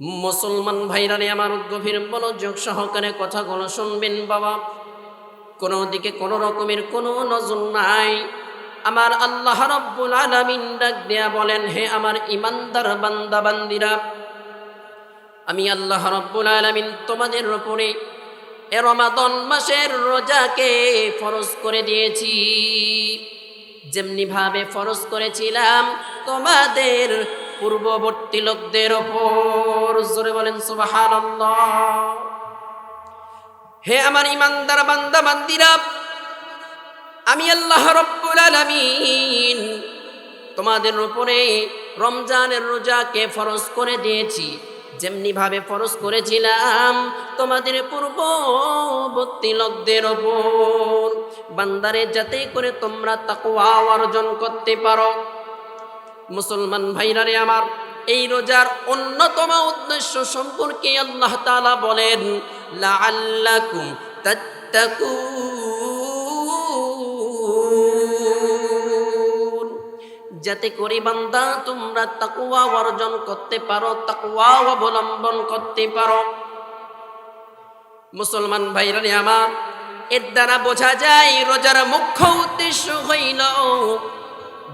মুসলমান ভাইরারে আমার গভীর মনোযোগ সহকারে কথাগুলো শুনবেন, বাবা। কোনো দিকে কোনো রকমের কোনো নজর নাই। আমার আল্লাহ রব্বুল আলামিন ডাক দেয়া বলেন, হে আমার ইমানদার বান্দা, বান্দিরা, আমি আল্লাহ রব্বুল আলামিন তোমাদের উপরে এ রমাদন মাসের রোজাকে ফরজ করে দিয়েছি। যেমনি ভাবে ফরজ করেছিলাম, তোমাদের পূর্ববর্তী লোকদের ওপর জোরে বলেন, সুবহানাল্লাহ। হে আমার ইমানদার বান্দা, বান্দিরা, আমি আল্লাহ রব্বুল আলামিন তোমাদের উপরে রমজানের রোজাকে ফরজ করে দিয়েছি। যেমনি ভাবে ফরজ করেছিলাম, তোমাদের পূর্ববর্তী লোকদের ওপর। বান্দারে, যাতে করে তোমরা তাকওয়া অর্জন করতে পারো। মুসলমান ভাইরারে আমার, এই রোজার অন্যতম উদ্দেশ্য সম্পর্কে আল্লাহ তাআলা বলেন যাতে করে বান্দা তোমরা তাকুয়া অর্জন করতে পারো তাকুয়া অবলম্বন করতে পারো। মুসলমান ভাইরারে আমার, এর দ্বারা বোঝা যায়, রোজার মুখ্য উদ্দেশ্য হইল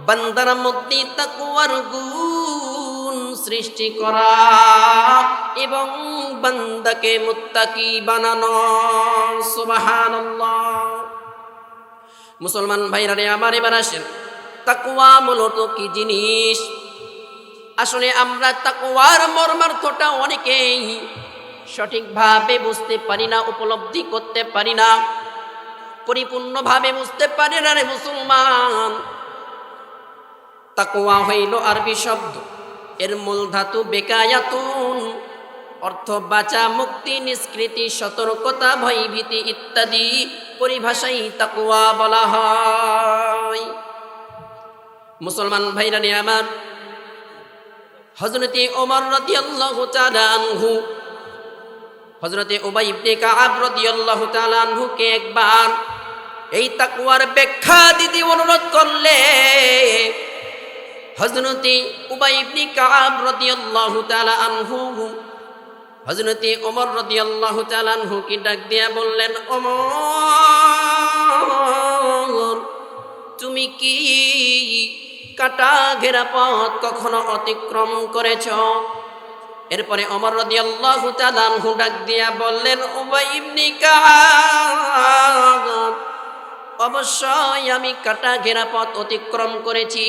বান্দার মধ্যে তাকুয়ার গুণ সৃষ্টি করা এবং বান্দাকে মুত্তাকি বানানো। সুবহানাল্লাহ। মুসলমান ভাইরারে আমার এবার আসেন। তাকুয়া মূলত কি জিনিস? আসলে আমরা তাকুয়ার মর্মার্থটা অনেকেই সঠিকভাবে বুঝতে পারি না, উপলব্ধি করতে পারি না, পরিপূর্ণভাবে বুঝতে পারি না রে মুসলমান। তাকুয়া হইল আরবি শব্দ। এর মূল ধাতু বেকায়াতুন। অর্থ বাঁচা, মুক্তি, নিষ্কৃতি, সতর্কতা, ভয়ভীতি ইত্যাদি পরিভাষাই তাকুয়া বলা হয়। মুসলমান ভাইরানি আমার হজরতে ওমর রাদিয়াল্লাহু তাআলা আনহু হজরতে উবাই ইবনে কাআব রাদিয়াল্লাহু তাআলা আনহুকে একবার এই তাকওয়ার ব্যাখ্যা দিতে অনুরোধ করলে হজরতে উবাই ইবনে কাআব রাদিয়াল্লাহু তাআলা আনহু হজরতে ওমর রাদিয়াল্লাহু তাআলা আনহুকে ডাক দিয়া বললেন, ওমর, তুমি কি কাটা ঘেরা পথ কখনো অতিক্রম করেছ? এরপরে অমর রদি আল্লাহ তালানহু ডাক দিয়া বললেন, উবাই ইবনি কাব অবশ্যই আমি কাটা ঘেরা পথ অতিক্রম করেছি।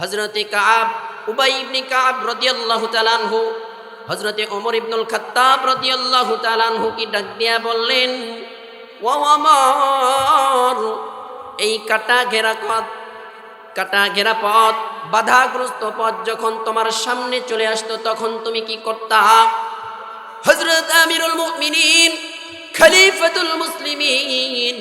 হজরতে কাব, উবাই ইবনি কাব রদি আল্লাহ তালানহু হজরতে ওমর ইবনুল খাত্তাব রদি আল্লাহ তালানহু কি ডাক দিয়া বললেন, ও অমর এই কাটা ঘেরা পথ কাটা ঘেরা পথ, বাধাগ্রস্ত পথ যখন তোমার সামনে চলে আসতো তখন তুমি কি করতা? হজরত আমিরুল মুমিনিন, খলিফাতুল মুসলিমিন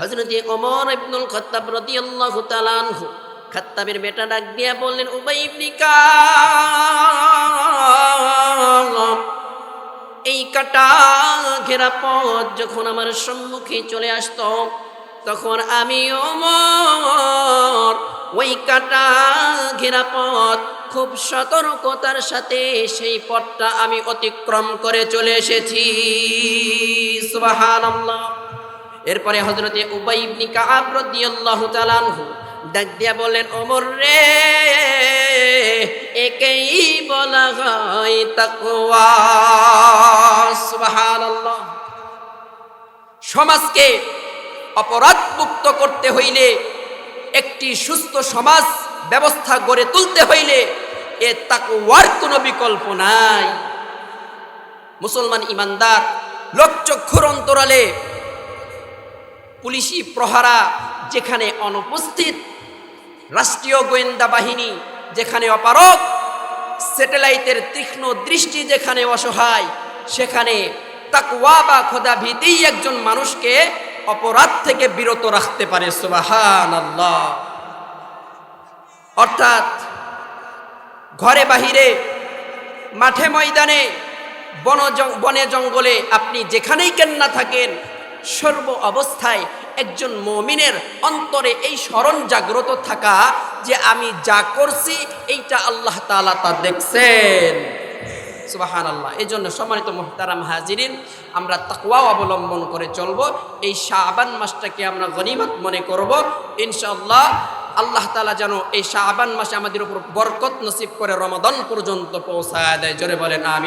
হজরত ওমর ইবনুল খত্তাব রাদিয়াল্লাহু তাআলা আনহু খাত্তাবের বেটা ডাক দিয়া বললেন, উবাই এই কাটা ঘেরা পথ যখন আমার সম্মুখে চলে আসতো, তখন আমি ওমর, ওই কাটা ঘেরা পথ খুব সতর্কতার সাথে সেই পথটা আমি অতিক্রম করে চলে এসেছি। এরপরে হজরতে উবাই ইবনে কাআব রাদিয়াল্লাহু তাআলা ডাক দিয়া বলেন অমর রে, একেই বলা হয় তাকওয়া। সমাজকে অপরাধ মুক্ত করতে হইলে, একটি সুস্থ সমাজ ব্যবস্থা গড়ে তুলতে হইলে এ তাকওয়ার কোনো বিকল্প নাই। মুসলমান ইমানদার লোকচক্ষুর অন্তরালে পুলিশি প্রহারা যেখানে অনুপস্থিত রাষ্ট্রীয় গোয়েন্দা বাহিনী যেখানে অপারক স্যাটেলাইটের তীক্ষ্ণ দৃষ্টি যেখানে অসহায়, সেখানে তাকওয়া বা খোদা ভীতি একজন মানুষকে অপরাধ থেকে বিরত রাখতে পারে সুবাহান আল্লাহ অর্থাৎ ঘরে বাহিরে, মাঠে ময়দানে, বন বনে জঙ্গলে আপনি যেখানেই কেন না থাকেন, সর্ব অবস্থায় একজন মমিনের অন্তরে এই স্মরণ জাগ্রত থাকা যে আমি যা করছি, এইটা আল্লাহ তাআলা তা দেখছেন। সুবাহান আল্লাহ এই জন্য সম্মানিত মোহতারাম হাজিরিন, আমরা তাকওয়া অবলম্বন করে চলবো। এই শাবান মাসটাকে আমরা গনিমত মনে করব। ইনশাআল্লাহ আল্লাহ তালা যেন এই শাবান মাসে আমাদের উপর বরকত নসিব করে রমাদন পর্যন্ত পৌঁছায় দেয়। জোরে বলেন, আমিন।